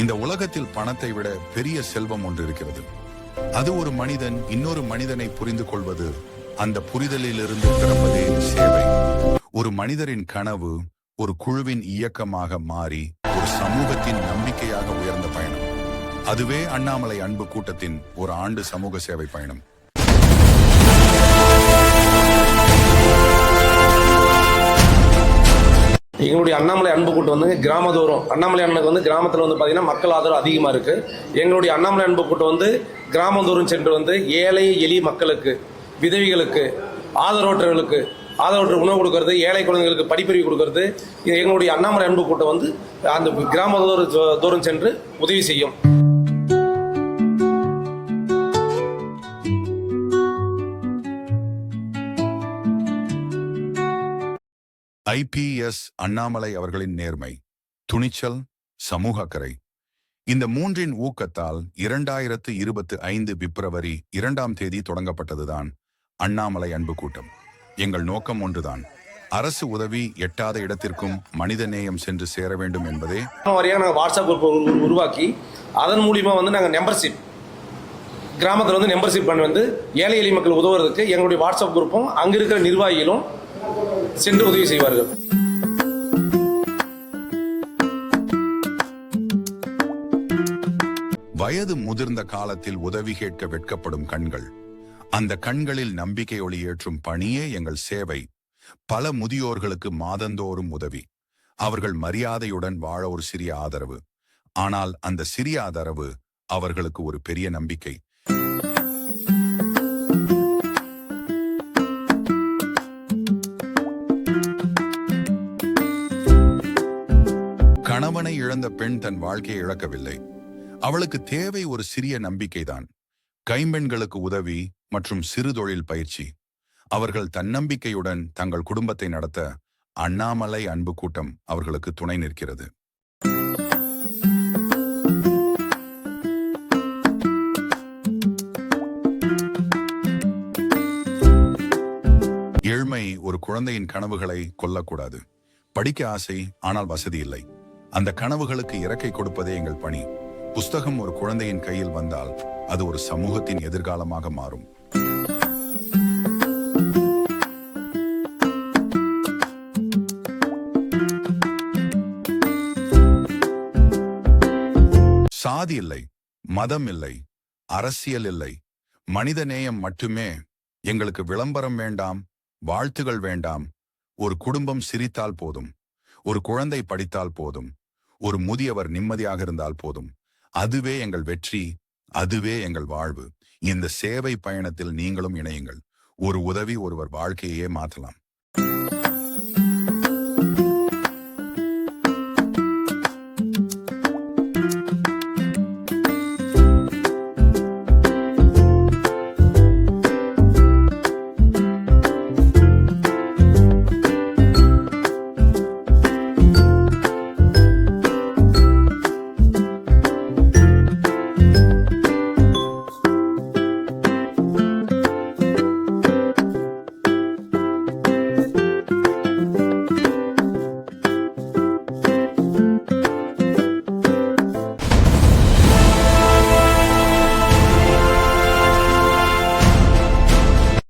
இந்த உலகத்தில் பணத்தை விட பெரிய செல்வம் ஒன்று இருக்கிறது. அது ஒரு மனிதன் இன்னொரு மனிதனை புரிந்து கொள்வது அந்த புரிதலிலிருந்து பிறப்பதே சேவை. ஒரு மனிதரின் கனவு ஒரு குழுவின் இயக்கமாக மாறி ஒரு சமூகத்தின் நம்பிக்கையாக உயர்ந்த பயணம். அதுவே அண்ணாமலை அன்பு கூட்டத்தின் ஒரு ஆண்டு சமூக சேவை பயணம். எங்களுடைய அண்ணாமலை அன்பு கூட்டம் வந்து கிராமதோறும். அண்ணாமலை அண்ணனுக்கு வந்து கிராமத்தில் வந்து பார்த்தீங்கன்னா மக்கள் ஆதரவு அதிகமாக இருக்குது எங்களுடைய அண்ணாமலை அன்பு கூட்டம் வந்து கிராமந்தோறும் சென்று வந்து ஏழை எளிய மக்களுக்கு விதவிகளுக்கு ஆதரவற்றவர்களுக்கு ஆதரவற்ற உணவு கொடுக்கறது ஏழை குழந்தைகளுக்கு படிப்பறிவு கொடுக்கறது இது எங்களுடைய அண்ணாமலை அன்பு கூட்டம் வந்து அந்த கிராமதோறும் தோறும் சென்று உதவி செய்யும். ஐபிஎஸ் அண்ணாமலை அவர்களின் நேர்மை துணிச்சல் சமூக அக்கறை. இந்த மூன்றின் ஊக்கத்தால் இரண்டாயிரத்து இருபத்து ஐந்து பிப்ரவரி இரண்டாம் தேதி தொடங்கப்பட்டதுதான் அண்ணாமலை அன்பு கூட்டம். எங்கள் நோக்கம் ஒன்றுதான். அரசு உதவி எட்டாத இடத்திற்கும் மனித நேயம் சென்று சேர வேண்டும் என்பதே. வரையாக நாங்கள் வாட்ஸ்அப் குரூப் உருவாக்கி அதன் மூலிமா வந்து நாங்கள் மெம்பர்ஷிப் கிராமத்தில் வந்து மெம்பர்ஷிப் பண்ணி வந்து ஏழை எளிய மக்கள் உதவுறதுக்கு எங்களுடைய வாட்ஸ்அப் குரூப்பும் அங்கே இருக்கிற நிர்வாகிகளும் சென்று உதவி செய்வார்கள். வயது முதிர்ந்த காலத்தில் உதவி கேட்க வெட்கப்படும் கண்கள். அந்த கண்களில் நம்பிக்கை ஒளி ஏற்றும் பணியே எங்கள் சேவை. பல முதியோர்களுக்கு மாதந்தோறும் உதவி. அவர்கள் மரியாதையுடன் வாழ ஒரு சிறிய ஆதரவு. ஆனால் அந்த சிறிய ஆதரவு அவர்களுக்கு ஒரு பெரிய நம்பிக்கை. கணவனை இழந்த பெண் தன் வாழ்க்கையை இழக்கவில்லை. அவளுக்கு தேவை ஒரு சிறிய நம்பிக்கைதான். கைம்பெண்களுக்கு உதவி மற்றும் சிறு தொழில் பயிற்சி. அவர்கள் தன்னம்பிக்கையுடன் தங்கள் குடும்பத்தை நடத்த அண்ணாமலை அன்பு கூட்டம் அவர்களுக்கு துணை நிற்கிறது. ஏழ்மை ஒரு குழந்தையின் கனவுகளை கொல்லக்கூடாது. படிக்க ஆசை ஆனால் வசதி இல்லை. அந்த கனவுகளுக்கு இறக்கை கொடுப்பதே எங்கள் பணி. புஸ்தகம் ஒரு குழந்தையின் கையில் வந்தால் அது ஒரு சமூகத்தின் எதிர்காலமாக மாறும். சாதி இல்லை மதம் இல்லை அரசியல் இல்லை மனித நேயம் மட்டுமே எங்களுக்கு விளம்பரம் வேண்டாம் வாழ்த்துகள் வேண்டாம் ஒரு குடும்பம் சிரித்தால் போதும் ஒரு குழந்தை படித்தால் போதும் ஒரு முதியவர் நிம்மதியாக இருந்தால் போதும். அதுவே எங்கள் வெற்றி அதுவே எங்கள் வாழ்வு. இந்த சேவை பயணத்தில் நீங்களும் இணையுங்கள். ஒரு உதவி ஒருவர் வாழ்க்கையே மாற்றலாம்.